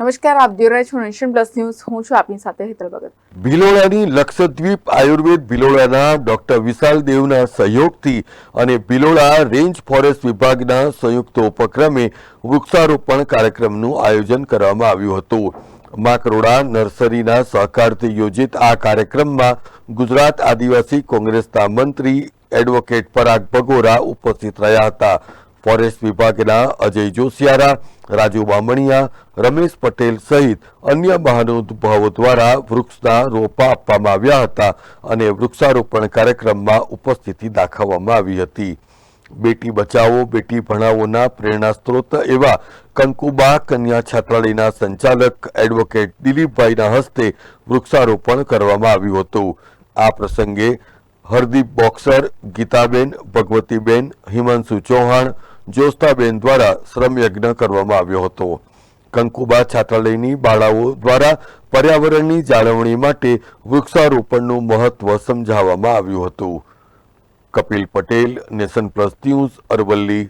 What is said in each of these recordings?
નમસ્કાર, આપ જોઈ રહ્યા છો નેશન પ્લસ ન્યૂઝ. હું છું આપની સાથે હેતલ ભગત. ભિલોડાની લક્ષદ્વીપ આયુર્વેદ ભિલોડાના ડોક્ટર વિશાલ દેવના સહયોગથી અને ભિલોડા રેન્જ ફોરેસ્ટ વિભાગના સંયુક્ત ઉપક્રમે વૃક્ષારોપણ કાર્યક્રમનું આયોજન કરવામાં આવ્યું હતું. માકરોડા નર્સરીના સહકારથી યોજિત આ કાર્યક્રમમાં ગુજરાત આદિવાસી કોંગ્રેસના મંત્રી એડવોકેટ પરાગ ભગોરા ઉપસ્થિત રહ્યા હતા. ફોરેસ્ટ વિભાગના અજય જોશિયારા, રાજુ બામણિયા, રમેશ પટેલ સહિત અન્ય મહાનુભાવો દ્વારા વૃક્ષના રોપા આપવામાં આવ્યા હતા અને વૃક્ષારોપણ કાર્યક્રમમાં ઉપસ્થિતિ દાખવવામાં આવી હતી. બેટી બચાવો, બેટી ભણાવોના પ્રેરણા સ્ત્રોત એવા કંકુબા કન્યા છાત્રાલયના સંચાલક એડવોકેટ દિલીપભાઈના હસ્તે વૃક્ષારોપણ કરવામાં આવ્યું હતું. આ પ્રસંગે હરદીપ બોક્સર, ગીતાબેન, ભગવતીબેન, હિમાંશુ ચૌહાણ જ્યોસ્તાબેન દ્વારા શ્રમયજ્ઞ કરવામાં આવ્યો હતો. કંકુબા છાત્રાલયની બાળાઓ દ્વારા પર્યાવરણની જાળવણી માટે વૃક્ષારોપણનું મહત્વ સમજાવવામાં આવ્યું હતું. Kapil Patel, Nation Plus News, Aravalli.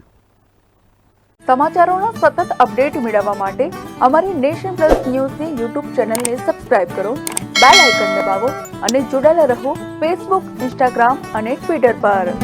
સમાચારોના સતત અપડેટ મેળવવા માટે અમારી નેશન પ્લસ ન્યૂઝની યુટ્યુબ ચેનલને સબસ્ક્રાઇબ કરો, બેલ આઇકન દબાવો અને જોડાયેલા રહો ફેસબુક, ઇન્સ્ટાગ્રામ અને ટ્વિટર પર.